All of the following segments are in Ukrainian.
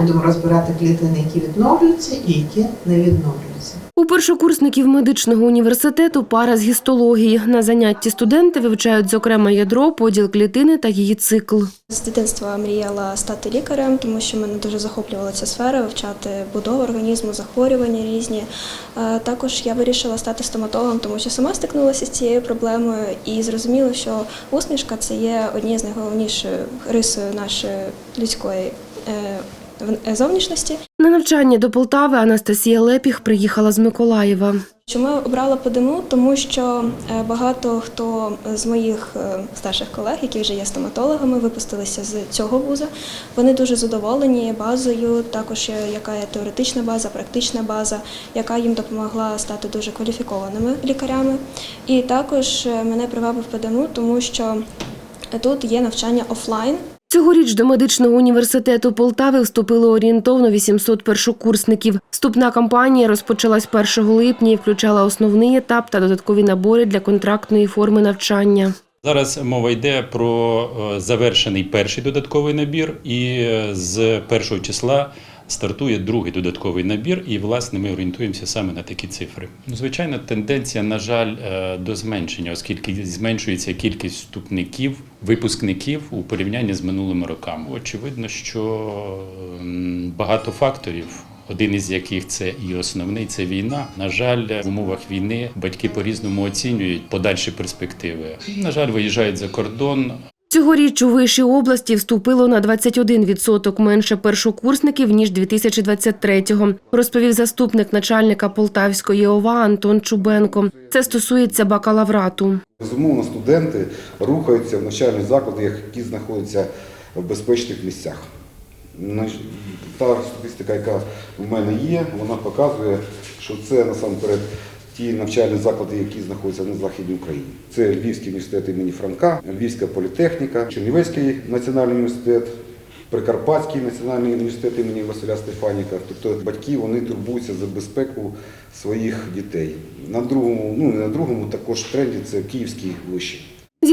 Будемо розбирати клітини, які відновлюються і які не відновлюються. У першокурсників медичного університету пара з гістології. На занятті студенти вивчають зокрема ядро, поділ клітини та її цикл. З дитинства мріяла стати лікарем, тому що мене дуже захоплювала ця сфера, вивчати будову організму, захворювання різні. Е, Також я вирішила стати стоматологом, тому що сама стикнулася з цією проблемою і зрозуміла, що усмішка це є однією з найголовніших рисою нашої людської е, зовнішності. На навчання до Полтави Анастасія Лепіх приїхала з Миколаєва. Чому я обрала ПДМУ? Тому що е, багато хто з моїх е, старших колег, які вже є стоматологами, випустилися з цього вуза. Вони дуже задоволені базою, також е, яка є теоретична база, практична база, яка їм допомогла стати дуже кваліфікованими лікарями. І також е, мене привабив ПДМУ, тому що тут є навчання офлайн. Цьогоріч до медичного університету Полтави вступило орієнтовно 800 першокурсників. Вступна кампанія розпочалась 1 липня і включала основний етап та додаткові набори для контрактної форми навчання. Зараз мова йде про е, завершений перший додатковий набір, і е, з першого числа стартує другий додатковий набір, і власне ми орієнтуємося саме на такі цифри. Ну, звичайно, тенденція, на жаль, е, до зменшення, оскільки зменшується кількість вступників, випускників у порівнянні з минулими роками. Очевидно, що багато факторів. Один із яких це і основний це війна. На жаль, в умовах війни батьки по-різному оцінюють подальші перспективи. На жаль, виїжджають за кордон, Цьогоріч у вищій області вступило на 21% менше першокурсників ніж 2023-го, розповів заступник начальника Полтавської ОВА Антон Чубенко. Це стосується бакалаврату. Безумовно, студенти рухаються в навчальні заклади, які знаходяться в безпечних місцях. Та статистика, яка в мене є, вона показує, що це насамперед ті навчальні заклади, які знаходяться на Західній Україні. Це Львівський університет імені Франка, Львівська політехніка, Чернівецький національний університет. Прикарпатський національний університет імені Василя Стефаніка. Тобто батьки вони турбуються за безпеку своїх дітей. На другому, ну не на другому, також тренді це київські виший.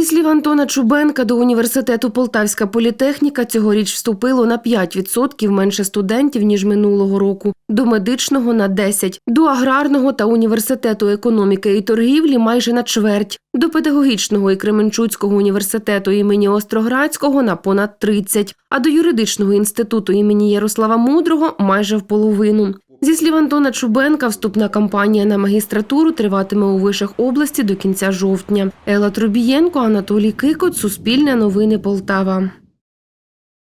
Слів Антона Чубенка, до університету Полтавська політехніка цьогоріч вступило на 5% менше студентів, ніж минулого року, до медичного – на 10%, до аграрного та університету економіки і торгівлі – майже на чверть, до педагогічного і Кременчуцького університету імені Остроградського – на понад 30%, а до юридичного інституту імені Ярослава Мудрого – майже в половину. Зі слів Антона Чубенка, вступна кампанія на магістратуру триватиме у вишах області до кінця жовтня. Ела Трубієнко, Анатолій Кикот, Суспільне новини Полтава.